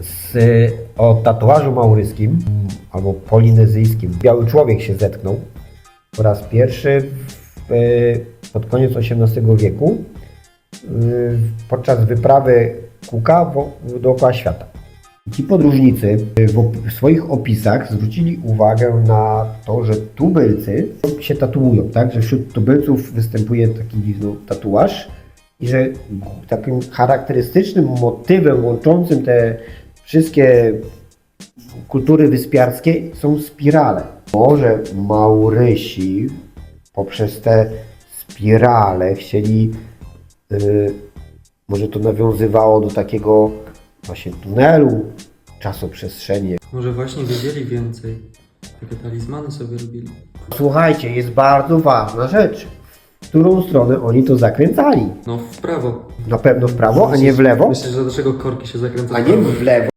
z, o tatuażu mauryskim albo polinezyjskim. Biały człowiek się zetknął po raz pierwszy w, e, pod koniec XVIII wieku y, podczas wyprawy wo- dookoła świata. Ci podróżnicy y, w swoich opisach zwrócili uwagę na to, że tubylcy się tatuują, tak? Że wśród tubylców występuje taki no, tatuaż i że takim charakterystycznym motywem łączącym te wszystkie kultury wyspiarskie są spirale. Może Maurysi poprzez te spirale chcieli, y, może to nawiązywało do takiego właśnie tunelu czasoprzestrzeni. Może właśnie wiedzieli więcej. Takie talizmany sobie robili. Słuchajcie, jest bardzo ważna rzecz. W którą stronę oni to zakręcali? No w prawo. Na pewno w prawo, a nie w lewo? Myślę, że dlaczego korki się zakręcają A nie w lewo.